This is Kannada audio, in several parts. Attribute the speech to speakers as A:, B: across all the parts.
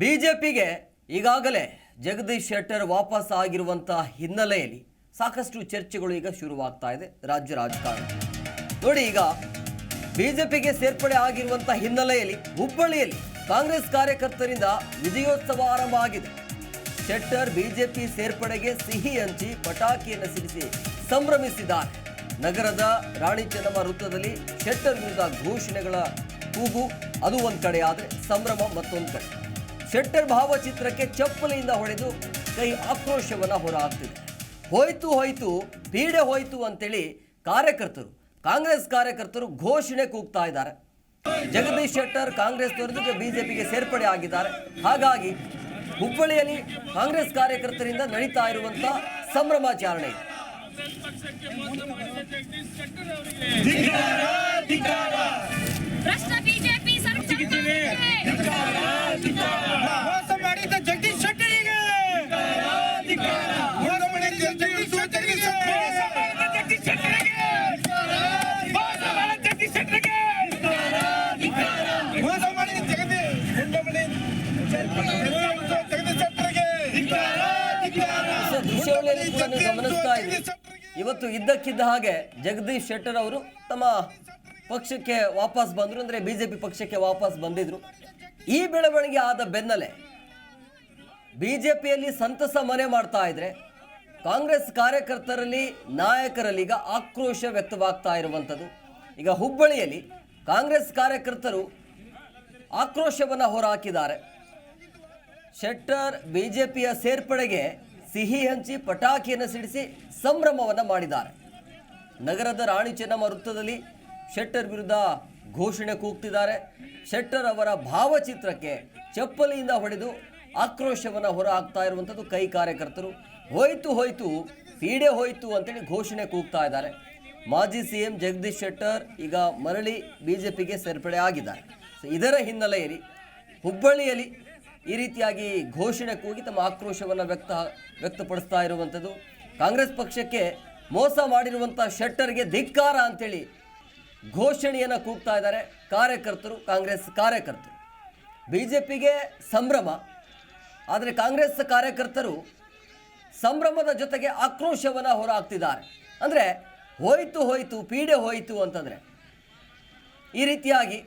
A: ಬಿಜೆಪಿಗೆ ಈಗಾಗಲೇ ಜಗದೀಶ್ ಶೆಟ್ಟರ್ ವಾಪಸ್ ಆಗಿರುವಂತಹ ಹಿನ್ನೆಲೆಯಲ್ಲಿ ಸಾಕಷ್ಟು ಚರ್ಚೆಗಳು ಈಗ ಶುರುವಾಗ್ತಾ ಇದೆ ರಾಜ್ಯ ರಾಜಕಾರಣ. ನೋಡಿ ಈಗ ಬಿಜೆಪಿಗೆ ಸೇರ್ಪಡೆ ಆಗಿರುವಂತಹ ಹಿನ್ನೆಲೆಯಲ್ಲಿ ಹುಬ್ಬಳ್ಳಿಯಲ್ಲಿ ಕಾಂಗ್ರೆಸ್ ಕಾರ್ಯಕರ್ತರಿಂದ ವಿಜಯೋತ್ಸವ ಆರಂಭ ಆಗಿದೆ. ಶೆಟ್ಟರ್ ಬಿಜೆಪಿ ಸೇರ್ಪಡೆಗೆ ಸಿಹಿ ಹಂಚಿ ಪಟಾಕಿಯನ್ನು ಸಿಡಿಸಿ ಸಂಭ್ರಮಿಸಿದ್ದಾರೆ. ನಗರದ ರಾಣಿ ಚೆನ್ನಮ್ಮ ವೃತ್ತದಲ್ಲಿ ಶೆಟ್ಟರ್ ವಿರುದ್ಧ ಘೋಷಣೆಗಳ ಕೂಗು ಅದು ಒಂದು ಕಡೆ ಆದರೆ ಸಂಭ್ರಮ ಮತ್ತೊಂದು ಕಡೆ. ಶೆಟ್ಟರ್ ಭಾವಚಿತ್ರಕ್ಕೆ ಚಪ್ಪಲಿಯಿಂದ ಹೊಡೆದು ಕೈ ಆಕ್ರೋಶವನ್ನ ಹೊರಹಾಕ್ತಿದೆ. ಹೋಯ್ತು ಹೋಯ್ತು ಪೀಡೆ ಹೋಯ್ತು ಅಂತೇಳಿ ಕಾರ್ಯಕರ್ತರು ಕಾಂಗ್ರೆಸ್ ಕಾರ್ಯಕರ್ತರು ಘೋಷಣೆ ಕೂಗ್ತಾ ಇದ್ದಾರೆ. ಜಗದೀಶ್ ಶೆಟ್ಟರ್ ಕಾಂಗ್ರೆಸ್ ತೊರೆದು ಬಿಜೆಪಿಗೆ ಸೇರ್ಪಡೆ ಆಗಿದ್ದಾರೆ. ಹಾಗಾಗಿ ಹುಬ್ಬಳ್ಳಿಯಲ್ಲಿ ಕಾಂಗ್ರೆಸ್ ಕಾರ್ಯಕರ್ತರಿಂದ ನಡೀತಾ ಇರುವಂತಹ ಸಂಭ್ರಮಾಚರಣೆ ಇದೆ
B: ಭ್ರಷ್ಟ ಬಿಜೆಪಿ ಸರ್ಕಾರಕ್ಕೆ
C: ಮೋಸ ಮಾಡಿದ ಜಗದೀಶ್ ಶೆಟ್ಟರಿಗೆ ಮೋಸ ಮಾಡಿದ ಜಗದೀಶ್ ಶೆಟ್ಟರಿಗೆ ಮೋಸ ಮಾಡಿದ ಜಗದೀಶ್ ಶೆಟ್ಟರಿಗೆ ಮೋಸ ಮಾಡಿದ ಜಗದೀಶ್ ಗುಂಡಮಣಿ ಜಗದೀಶ್ ಶೆಟ್ಟರಿಗೆ
A: ಸೊ ದೃಶ್ಯಾವಳಿಯಲ್ಲಿ ಇವತ್ತು ಇದ್ದಕ್ಕಿದ್ದ ಹಾಗೆ ಜಗದೀಶ್ ಶೆಟ್ಟರ್ ಅವರು ತಮ್ಮ ಪಕ್ಷಕ್ಕೆ ವಾಪಸ್ ಬಂದರು, ಅಂದರೆ ಬಿಜೆಪಿ ಪಕ್ಷಕ್ಕೆ ವಾಪಸ್ ಬಂದಿದ್ರು. ಈ ಬೆಳವಣಿಗೆ ಆದ ಬೆನ್ನಲ್ಲೇ ಬಿಜೆಪಿಯಲ್ಲಿ ಸಂತಸ ಮನೆ ಮಾಡ್ತಾ ಇದ್ರೆ ಕಾಂಗ್ರೆಸ್ ಕಾರ್ಯಕರ್ತರಲ್ಲಿ ನಾಯಕರಲ್ಲಿ ಈಗ ಆಕ್ರೋಶ ವ್ಯಕ್ತವಾಗ್ತಾ ಇರುವಂಥದ್ದು. ಈಗ ಹುಬ್ಬಳ್ಳಿಯಲ್ಲಿ ಕಾಂಗ್ರೆಸ್ ಕಾರ್ಯಕರ್ತರು ಆಕ್ರೋಶವನ್ನು ಹೊರಹಾಕಿದ್ದಾರೆ. ಶೆಟ್ಟರ್ ಬಿಜೆಪಿಯ ಸೇರ್ಪಡೆಗೆ ಸಿಹಿ ಹಂಚಿ ಪಟಾಕಿಯನ್ನು ಸಿಡಿಸಿ ಸಂಭ್ರಮವನ್ನು ಮಾಡಿದ್ದಾರೆ. ನಗರದ ರಾಣಿ ಚೆನ್ನಮ್ಮ ವೃತ್ತದಲ್ಲಿ ಶೆಟ್ಟರ್ ವಿರುದ್ಧ ಘೋಷಣೆ ಕೂಗ್ತಿದ್ದಾರೆ. ಶೆಟ್ಟರ್ ಅವರ ಭಾವಚಿತ್ರಕ್ಕೆ ಚಪ್ಪಲಿಯಿಂದ ಹೊಡೆದು ಆಕ್ರೋಶವನ್ನು ಹೊರ ಹಾಕ್ತಾ ಇರುವಂಥದ್ದು ಕೈ ಕಾರ್ಯಕರ್ತರು. ಹೋಯ್ತು ಹೋಯ್ತು, ಪೀಡೆ ಹೋಯ್ತು ಅಂತೇಳಿ ಘೋಷಣೆ ಕೂಗ್ತಾ ಇದ್ದಾರೆ. ಮಾಜಿ ಸಿ ಎಂ ಜಗದೀಶ್ ಶೆಟ್ಟರ್ ಈಗ ಮರಳಿ ಬಿ ಜೆ ಪಿಗೆ ಸೇರ್ಪಡೆ ಆಗಿದ್ದಾರೆ ಸೊ ಇದರ ಹಿನ್ನೆಲೆಯಲ್ಲಿ ಹುಬ್ಬಳ್ಳಿಯಲ್ಲಿ ಈ ರೀತಿಯಾಗಿ ಘೋಷಣೆ ಕೂಗಿ ತಮ್ಮ ಆಕ್ರೋಶವನ್ನು ವ್ಯಕ್ತ, ವ್ಯಕ್ತಪಡಿಸ್ತಾ ಇರುವಂಥದ್ದು. ಕಾಂಗ್ರೆಸ್ ಪಕ್ಷಕ್ಕೆ ಮೋಸ ಮಾಡಿರುವಂಥ ಶೆಟ್ಟರ್ಗೆ ಧಿಕ್ಕಾರ ಅಂತೇಳಿ ಘೋಷಣೆಯನ್ನು ಕೂಗ್ತಾ ಇದ್ದಾರೆ ಕಾರ್ಯಕರ್ತರು, ಕಾಂಗ್ರೆಸ್ ಕಾರ್ಯಕರ್ತರು. ಬಿ ಜೆ ಪಿಗೆ ಸಂಭ್ರಮ, ಆದರೆ ಕಾಂಗ್ರೆಸ್ ಕಾರ್ಯಕರ್ತರು ಸಂಭ್ರಮದ ಜೊತೆಗೆ ಆಕ್ರೋಶವನ್ನು ಹೊರಹಾಕ್ತಿದ್ದಾರೆ. ಅಂದರೆ ಹೋಯಿತು ಹೋಯಿತು, ಪೀಡೆ ಹೋಯಿತು ಅಂತಂದರೆ ಈ ರೀತಿಯಾಗಿ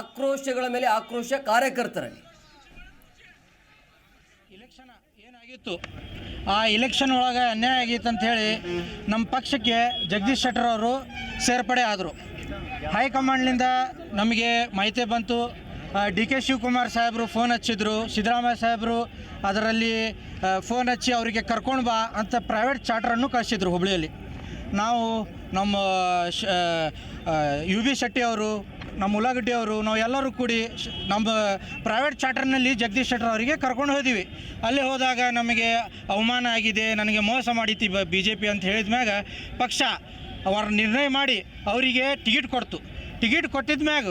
A: ಆಕ್ರೋಶಗಳ ಮೇಲೆ ಆಕ್ರೋಶ ಕಾರ್ಯಕರ್ತರಲ್ಲಿ.
D: ಇಲೆಕ್ಷನ್ ಏನಾಗಿತ್ತು? ಆ ಎಲೆಕ್ಷನ್ ಒಳಗೆ ಅನ್ಯಾಯ ಆಗಿತ್ತು ಅಂತ ಹೇಳಿ ನಮ್ಮ ಪಕ್ಷಕ್ಕೆ ಜಗದೀಶ್ ಶೆಟ್ಟರ್ ಅವರು ಸೇರ್ಪಡೆ ಆದರು. ಹೈಕಮಾಂಡ್ನಿಂದ ನಮಗೆ ಮಾಹಿತಿ ಬಂತು. ಡಿ ಕೆ ಶಿವಕುಮಾರ್ ಸಾಹೇಬರು ಫೋನ್ ಹಚ್ಚಿದ್ರು. ಸಿದ್ದರಾಮಯ್ಯ ಸಾಹೇಬರು ಅದರಲ್ಲಿ ಫೋನ್ ಹಚ್ಚಿ ಅವರಿಗೆ ಕರ್ಕೊಂಡು ಬಾ ಅಂತ ಪ್ರೈವೇಟ್ ಚಾರ್ಟರನ್ನು ಕಳಿಸಿದ್ರು ಹುಬ್ಳಿಯಲ್ಲಿ. ನಾವು ನಮ್ಮ ಯು ಬಿ ಶೆಟ್ಟಿ ಅವರು ನಮ್ಮ ಉಳ್ಳಾಗಡ್ಡಿ ಅವರು, ನಾವು ಎಲ್ಲರೂ ಕೂಡಿ ನಮ್ಮ ಪ್ರೈವೇಟ್ ಚಾರ್ಟರ್ನಲ್ಲಿ ಜಗದೀಶ್ ಶೆಟ್ಟರ್ ಅವರಿಗೆ ಕರ್ಕೊಂಡು ಹೋದಿವಿ. ಅಲ್ಲಿ ಹೋದಾಗ ನಮಗೆ ಅವಮಾನ ಆಗಿದೆ, ನನಗೆ ಮೋಸ ಮಾಡಿತಿ ಬಿ ಜೆ ಪಿ ಅಂತ ಹೇಳಿದ ಮ್ಯಾಗ ಪಕ್ಷ ಅವರ ನಿರ್ಣಯ ಮಾಡಿ ಅವರಿಗೆ ಟಿಕೆಟ್ ಕೊಡ್ತು. ಟಿಕೆಟ್ ಕೊಟ್ಟಿದ ಮ್ಯಾಗ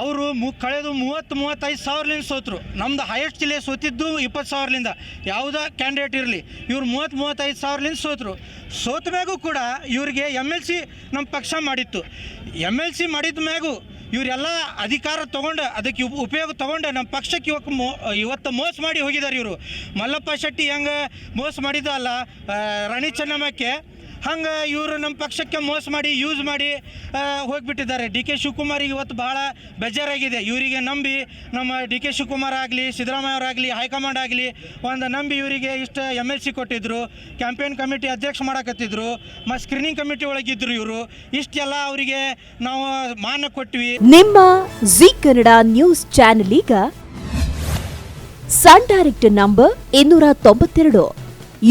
D: ಅವರು ಮು, ಕಳೆದು ಮೂವತ್ತು, ಮೂವತ್ತೈದು ಸಾವಿರಲಿಂದ ಸೋತರು. ನಮ್ದು ಹೈಯೆಸ್ಟ್ ಜಿಲ್ಲೆ ಸೋತಿದ್ದು ಇಪ್ಪತ್ತು ಸಾವಿರಲಿಂದ ಯಾವುದೇ ಕ್ಯಾಂಡಿಡೇಟ್ ಇರಲಿ, ಇವ್ರು ಮೂವತ್ತು, ಮೂವತ್ತೈದು ಸಾವಿರಲಿಂದ ಸೋತರು. ಸೋತ ಮ್ಯಾಗೂ ಕೂಡ ಇವರಿಗೆ ಎಂ ಎಲ್ ಸಿ ನಮ್ಮ ಪಕ್ಷ ಮಾಡಿತ್ತು. ಎಂ ಎಲ್ ಸಿ ಮಾಡಿದ ಮ್ಯಾಗೂ ಇವರೆಲ್ಲ ಅಧಿಕಾರ ತೊಗೊಂಡು ಅದಕ್ಕೆ ಉಪಯೋಗ ತೊಗೊಂಡು ನಮ್ಮ ಪಕ್ಷಕ್ಕೆ ಇವತ್ತು ಮೋ ಇವತ್ತು ಮೋಸ ಮಾಡಿ ಹೋಗಿದ್ದಾರೆ ಇವರು. ಮಲ್ಲಪ್ಪ ಶೆಟ್ಟಿ ಹೆಂಗೆ ಮೋಸ ಮಾಡಿದ ಅಲ್ಲ ಆ, ರಾಣಿ ಚೆನ್ನಮ್ಮಕ್ಕೆ. ಹಂಗೆ ಇವರು ನಮ್ಮ ಪಕ್ಷಕ್ಕೆ ಮೋಸ ಮಾಡಿ ಯೂಸ್ ಮಾಡಿ ಹೋಗಿಬಿಟ್ಟಿದ್ದಾರೆ. ಡಿ ಕೆ ಶಿವಕುಮಾರಿಗೆ ಇವತ್ತು ಭಾಳ ಬೇಜಾರಾಗಿದೆ. ಇವರಿಗೆ ನಂಬಿ ನಮ್ಮ ಡಿ ಕೆ ಶಿವಕುಮಾರ್ ಆಗಲಿ, ಸಿದ್ದರಾಮಯ್ಯ ಅವರಾಗಲಿ ಹೈಕಮಾಂಡ್ ಆಗಲಿ, ಒಂದು ನಂಬಿ ಇವರಿಗೆ ಇಷ್ಟು ಎಂ ಎಲ್ ಸಿ ಕೊಟ್ಟಿದ್ರು, ಕ್ಯಾಂಪೇನ್ ಕಮಿಟಿ ಅಧ್ಯಕ್ಷ ಮಾಡಕತ್ತಿದ್ರು ಮತ್ತು ಸ್ಕ್ರೀನಿಂಗ್ ಕಮಿಟಿ ಒಳಗಿದ್ರು ಇವರು. ಇಷ್ಟೆಲ್ಲ ಅವರಿಗೆ ನಾವು ಮಾನ ಕೊಟ್ವಿ.
E: ನಿಮ್ಮ ಜಿ ಕನ್ನಡ ನ್ಯೂಸ್ ಚಾನೆಲ್ ಈಗ ಸನ್ ಡೈರೆಕ್ಟ್ ನಂಬರ್ ಇನ್ನೂರ ತೊಂಬತ್ತೆರಡು,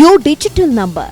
E: ಯು ಡಿಜಿಟಲ್ ನಂಬರ್.